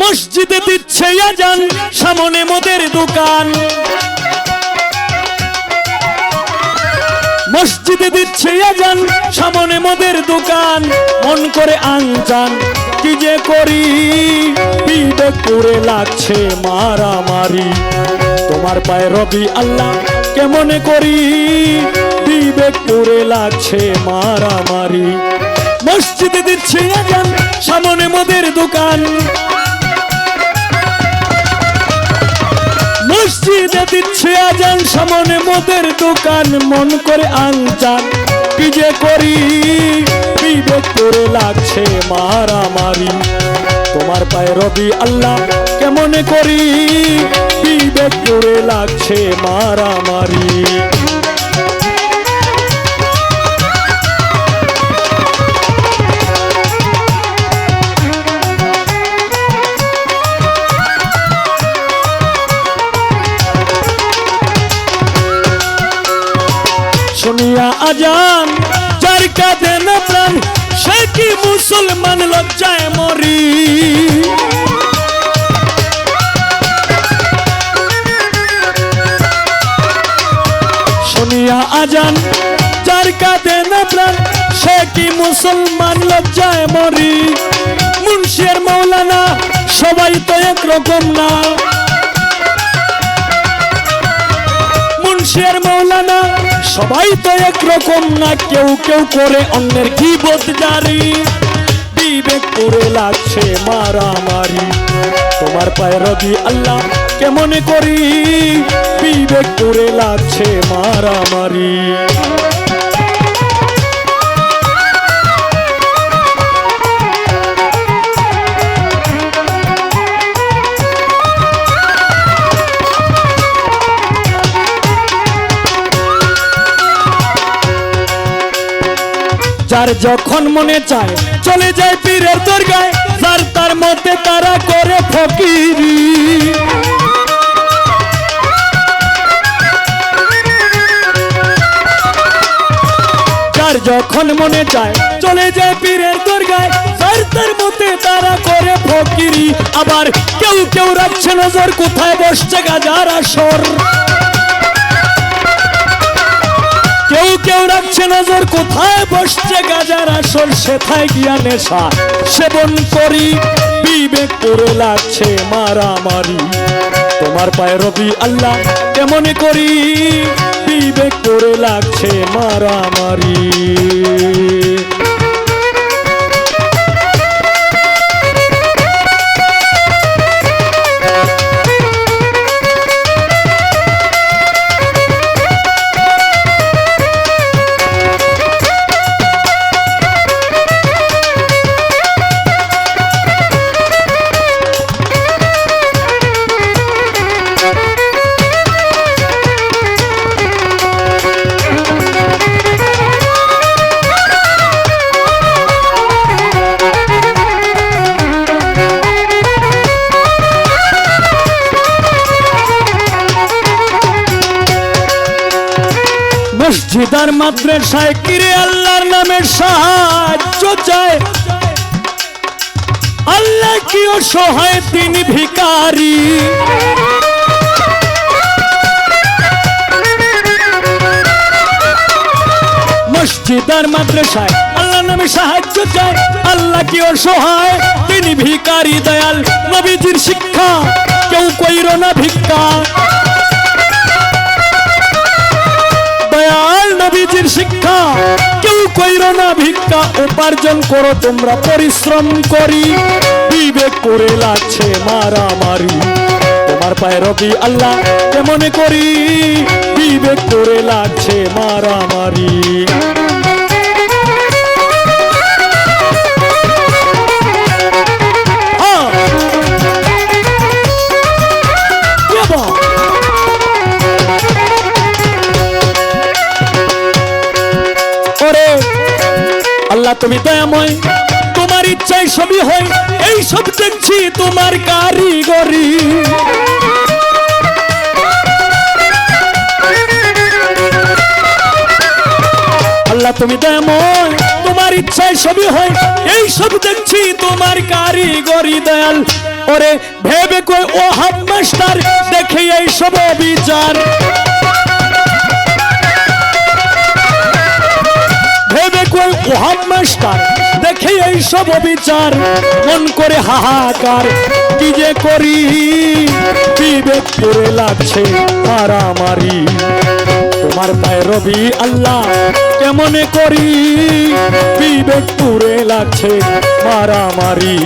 মসজিদে দিচ্ছে আজান, সামনে মোদের দোকান। মসজিদে দিচ্ছে আজান, সামনে মোদের দোকান। মন করে আনজান, কি যে করি? বিবেক করে লাগছে মারামারি। তোমার পায়ে রবি আল্লাহ, কেমনে করি? বিবেক করে লাগছে মারামারি। মসজিদে দিচ্ছে আজান, সামনে মোদের দোকান। দিচ্ছে আজান, সামনে মোদের দোকান। মন করে আনজান কি যে করি? বিবেক করে লাগছে মারামারি? তোমার পায়ে রবি আল্লাহ, কেমনে করি? বিবেক করে লাগছে মারামারি? আজান যার না প্রাণ, সে কি মুসলমান লজ্জায় মরি। শুনিয়া আজান, যার না প্রাণ, সে কি মুসলমান লজ্জায় মরি। মুন্সিয়ার মৌলানা, সবাই তো একরকম না। সবাই তো একরকম না, কেউ কেউ করে অন্যের কি জারি বিবেক করে লাগছে মারামারি। তোমার পায়ে রবি আল্লাহ কেমন করি? বিবেক করে লাগছে মারামারি। যার যখন মনে চায় চলে যায় পীরের দরগায়, যার তার মতে তারা করে ফকিরি। যখন মনে চায় চলে যায় পীরের দরগায়, যার তার মতে তারা করে ফকিরি। আবার কেউ কেউ রাখছে নজর, কোথায় বসছে গাজার আসর। কেউ রাখছে নজর, কোথায় বসছে গাজার আসল, সেথায় গিয়া নেশা। সেবন করি, বিবেক করে লাগছে মারামারি। তোমার পায়ে রবি আল্লাহ, কেমন করি? বিবেক করে লাগছে মারামারি। মসজিদার মাদ্রাসায় কিরে আল্লাহর নামের সাহায্য চায়। আল্লাহ কি অসহায় তিনি ভিকারী মসজিদার মাদ্রাসায় আল্লাহ নামে সাহায্য চায়। আল্লাহ কি অসহায় তিনি ভিকারী দয়াল নবীজির শিক্ষা। কেউ কইর না ভিক্ষা। নবীজির শিক্ষা। কেউ কইর না ভিক্ষা, উপার্জন করো, তোমরা পরিশ্রম করি। বিবেক করে লাগছে মারামারি। তোমার পায়ে রবি আল্লাহ কেমন করি? বিবেক করে লাগছে মারামারি। আল্লাহ তুমি দয়াময়। তোমার ইচ্ছায় সবই হয়, এই সব দেখছি তোমার কারিগরি। আল্লাহ তুমি দয়াময়, তোমার ইচ্ছায় সবই হয়, এই সব দেখছি তোমার কারিগরি দয়াল। ওরে ভেবে কই, ও হাফ মাস্টার, দেখে এই সব বিচার কই ও মাস্টার দেখে এই সব বিচার মন করে হাহাকার। কি যে করি বিবেক করে লাগছে মারামারি তোমার পায়ে রবি আল্লাহ, কেমনে করি? বিবেক পুরে লাগছে মারামারি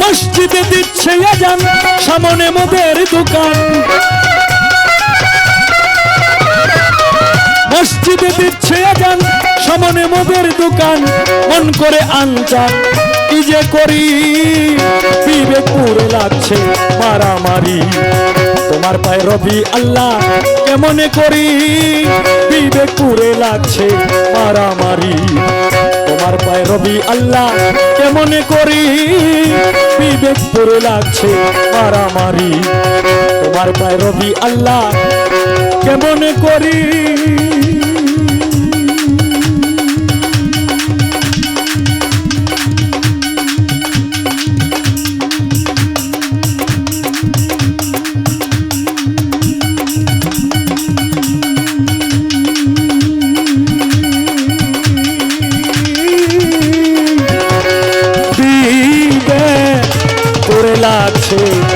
মসজিদে দিচ্ছে আজান, সামনে মোদের দোকান। মসজিদে দিচ্ছে আজান সামনে মোদের দোকান, মন করে আনজান কি যে করি? বিবেক পুরে লাগছে, মারামারি। তোমার পায়ে রবি আল্লাহ, কেমনে করি? বিবেক পুরে লাগছে, মারামারি। তোমার পায়ে রবি আল্লাহ, কেমনে করি? বিবেক পুরে লাগছে, মারামারি। তোমার পায়ে রবি আল্লাহ, কেমনে করি? দিবে করে লাগছে মারামারি